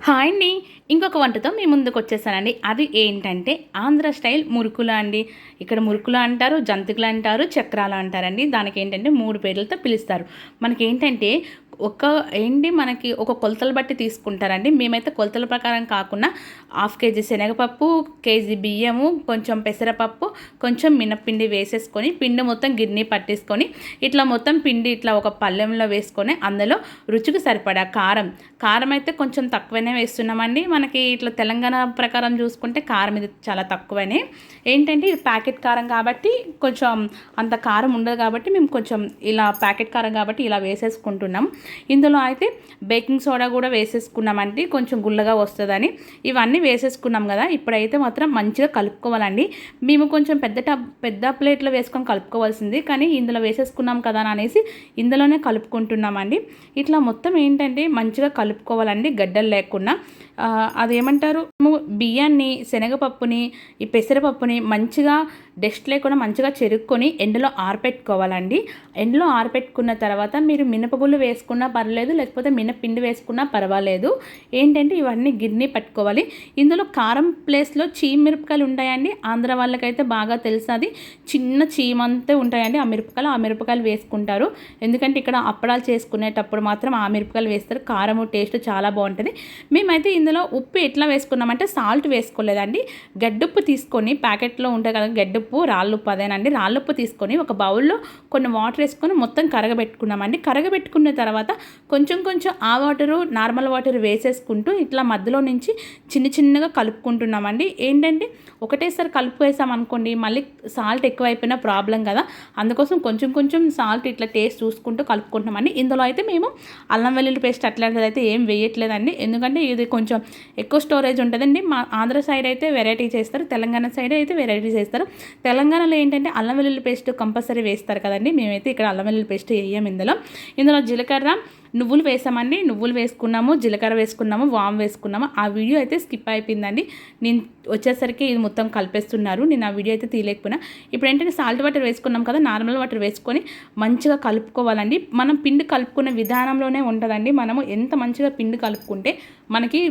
Hi అండి. ఇంకొక వంటతో మీ ముందుకు వచ్చేసానండి. అది ఏంటంటే ఆంధ్ర స్టైల్ మురుకులు అండి. ఇక్కడ మురుకులు అంటారు జంతికలు అంటారు చక్రాలు అంటారండి. దానికి ఏంటంటే మూడు పేర్లతో పిలుస్తారు. మనకి ఏంటంటే ఒక ఏంటి మనకి ఒక కొలతలు బట్టి తీసుకుంటారండి. మేమైతే కొలతల ప్రకారం కాకుండా హాఫ్ కేజీ శనగపప్పు కేజీ బియ్యము కొంచెం పెసరపప్పు కొంచెం మినపిండి వేసేసుకొని పిండి మొత్తం గిన్నె పట్టేసుకొని ఇట్లా మొత్తం పిండి ఇట్లా ఒక పళ్ళెంలో వేసుకొని అందులో రుచికి సరిపడా కారం. కారం అయితే కొంచెం తక్కువ ఎక్కువనే వేస్తున్నామండి. మనకి ఇట్లా తెలంగాణ ప్రకారం చూసుకుంటే కారం ఇది చాలా తక్కువనే. ఏంటంటే ఇది ప్యాకెట్ కారం కాబట్టి కొంచెం అంత కారం ఉండదు కాబట్టి మేము కొంచెం ఇలా ప్యాకెట్ కారం కాబట్టి ఇలా వేసేసుకుంటున్నాం. ఇందులో అయితే బేకింగ్ సోడా కూడా వేసేసుకున్నామండి. కొంచెం గుల్లగా వస్తుందని. ఇవన్నీ వేసేసుకున్నాం కదా. ఇప్పుడైతే మాత్రం మంచిగా కలుపుకోవాలండి. మేము కొంచెం పెద్ద టబ్ పెద్ద ప్లేట్లో వేసుకొని కలుపుకోవాల్సింది. కానీ ఇందులో వేసేసుకున్నాం కదా అనేసి ఇందులోనే కలుపుకుంటున్నామండి. ఇట్లా మొత్తం ఏంటంటే మంచిగా కలుపుకోవాలండి. గడ్డలు లేకుండా అదేమంటారు? బియ్యాన్ని శనగపప్పుని ఈ పెసరపప్పుని మంచిగా డస్ట్ లేకుండా మంచిగా చెరుక్కొని ఎండలో ఆరపెట్టుకోవాలండి. ఎండలో ఆరపెట్టుకున్న తర్వాత మీరు మినపగుళ్ళు వేసుకున్నా పర్వాలేదు లేకపోతే మినపిండి వేసుకున్నా పర్వాలేదు. ఏంటంటే ఇవన్నీ గిన్నె పట్టుకోవాలి. ఇందులో కారం ప్లేస్లో చీమిరపకాయలు ఉంటాయండి. ఆంధ్ర వాళ్ళకైతే బాగా తెలుసు అది చిన్న చీమంతే ఉంటాయండి. ఆ మిరపకాయలు ఆ మిరపకాయలు వేసుకుంటారు. ఎందుకంటే ఇక్కడ అప్పడాలు చేసుకునేటప్పుడు మాత్రం ఆ మిరపకాయలు వేస్తారు. కారం టేస్ట్ చాలా బాగుంటుంది. మేమైతే ఇందులో ఉప్పు ఎట్లా వేసుకున్నామంటే సాల్ట్ వేసుకోలేదండి. గడ్డుప్పు తీసుకొని ప్యాకెట్లో ఉంటే కదా గడ్డుప్పు రాళ్ళుప్పు అదేనండి. రాళ్ళుప్పు తీసుకొని ఒక బౌల్లో కొన్ని వాటర్ వేసుకొని మొత్తం కరగబెట్టుకున్నామండి. కరగబెట్టుకున్న తర్వాత కొంచెం కొంచెం ఆ వాటరు నార్మల్ వాటర్ వేసేసుకుంటూ ఇట్లా మధ్యలో నుంచి చిన్న చిన్నగా కలుపుకుంటున్నామండి. ఏంటంటే ఒకటేసారి కలుపు వేసామనుకోండి మళ్ళీ సాల్ట్ ఎక్కువైపోయిన ప్రాబ్లం కదా. అందుకోసం కొంచెం కొంచెం సాల్ట్ ఇట్లా టేస్ట్ చూసుకుంటూ కలుపుకుంటున్నామండి. ఇందులో అయితే మేము అల్లం వెల్లుల్లి పేస్ట్ అట్లాంటిది అయితే ఏం వేయట్లేదండి. ఎందుకంటే ఎందుకంటే ఇది కొంచెం ఎక్కువ స్టోరేజ్ ఉంటుందండి. మా ఆంధ్ర సైడ్ అయితే వెరైటీ చేస్తారు తెలంగాణ సైడ్ అయితే వెరైటీ చేస్తారు. తెలంగాణలో ఏంటంటే అల్లం వెల్లుల్లి పేస్ట్ కంపల్సరీ వేస్తారు కదండి. మేమైతే ఇక్కడ అల్లం వెల్లుల్లి పేస్ట్ వేయం ఇందులో. ఇందులో జీలకర్ర నువ్వులు వేసామండి నువ్వులు వేసుకున్నాము జీలకర్ర వేసుకున్నాము వామ్ వేసుకున్నాము. ఆ వీడియో అయితే స్కిప్ అయిపోయిందండి. నేను వచ్చేసరికి ఇది మొత్తం కలిపేస్తున్నారు. నేను ఆ వీడియో అయితే తీయలేకపోయినా. ఇప్పుడు ఏంటంటే సాల్ట్ వాటర్ వేసుకున్నాం కదా నార్మల్ వాటర్ వేసుకొని మంచిగా కలుపుకోవాలండి. మనం పిండి కలుపుకునే విధానంలోనే ఉంటుందండి. మనము ఎంత మంచిగా పిండి కలుపుకుంటే మనకి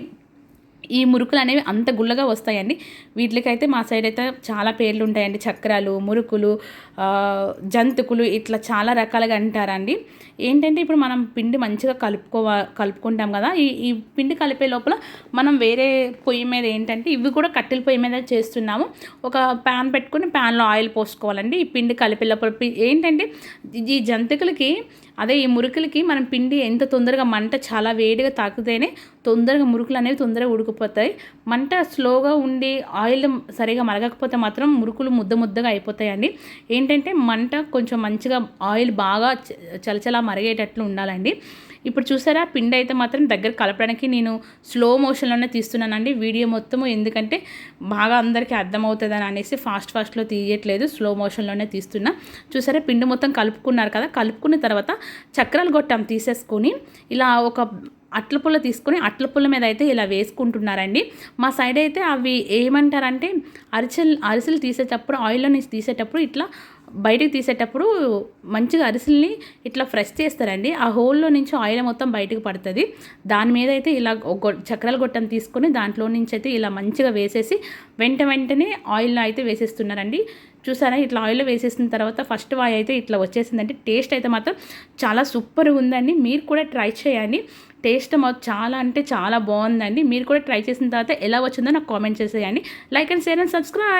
ఈ మురుకులు అనేవి అంత గుల్లగా వస్తాయండి. వీటికైతే మా సైడ్ అయితే చాలా పేర్లు ఉంటాయండి. చక్రాలు మురుకులు జంతుకులు ఇట్లా చాలా రకాలుగా అంటారండి. ఏంటంటే ఇప్పుడు మనం పిండి మంచిగా కలుపుకోవా కలుపుకుంటాం కదా ఈ ఈ పిండి కలిపే లోపల మనం వేరే పొయ్యి మీద ఏంటంటే ఇవి కూడా కట్టెల పొయ్యి మీద చేస్తున్నాము. ఒక ప్యాన్ పెట్టుకుని ప్యాన్లో ఆయిల్ పోసుకోవాలండి. ఈ పిండి కలిపే లోపల ఏంటంటే ఈ జంతికలకి అదే ఈ మురుకులకి మనం పిండి ఎంత తొందరగా మంట చాలా వేడిగా తాకితేనే తొందరగా మురుకులు అనేవి తొందరగా ఉడికిపోతాయి. మంట స్లోగా ఉండి ఆయిల్ సరిగా మరగకపోతే మాత్రం మురుకులు ముద్ద ముద్దగా అయిపోతాయండి. ఏంటంటే మంట కొంచెం మంచిగా ఆయిల్ బాగా చలచలా మరిగేటట్లు ఉండాలండి. ఇప్పుడు చూసారా పిండి అయితే మాత్రం దగ్గర కలపడానికి నేను స్లో మోషన్లోనే తీస్తున్నానండి. వీడియో మొత్తము ఎందుకంటే బాగా అందరికీ అర్థమవుతుందని అనేసి ఫాస్ట్ ఫాస్ట్లో తీయట్లేదు స్లో మోషన్లోనే తీస్తున్నా. చూసారా పిండి మొత్తం కలుపుకున్నారు కదా కలుపుకున్న తర్వాత చక్రాలు గొట్టం తీసేసుకొని ఇలా ఒక అట్ల పుల్ల తీసుకొని అట్ల పుల్ల మీద అయితే ఇలా వేసుకుంటున్నారండి. మా సైడ్ అయితే అవి ఏమంటారంటే అరిసెలు అరిసెలు తీసేటప్పుడు ఆయిల్లో నుంచి తీసేటప్పుడు ఇట్లా బయటకు తీసేటప్పుడు మంచిగా అరిసెల్ని ఇట్లా ఫ్రెష్ చేస్తారండి. ఆ హోల్లో నుంచి ఆయిల్ మొత్తం బయటకు పడుతుంది. దాని మీద అయితే ఇలా చక్రాల గొట్టం తీసుకొని దాంట్లో నుంచి అయితే ఇలా మంచిగా వేసేసి వెంట వెంటనే ఆయిల్లో అయితే వేసేస్తున్నారండి. చూసారా? ఇట్లా ఆయిల్లో వేసేసిన తర్వాత ఫస్ట్ వాయి అయితే ఇట్లా వచ్చేసిందంటే టేస్ట్ అయితే మాత్రం చాలా సూపర్గా ఉందండి. మీరు కూడా ట్రై చేయండి. టేస్ట్ మాకు చాలా అంటే చాలా బాగుందండి. మీరు కూడా ట్రై చేసిన తర్వాత ఎలా వచ్చిందో నాకు కామెంట్ చేసేయండి. Like and share and subscribe.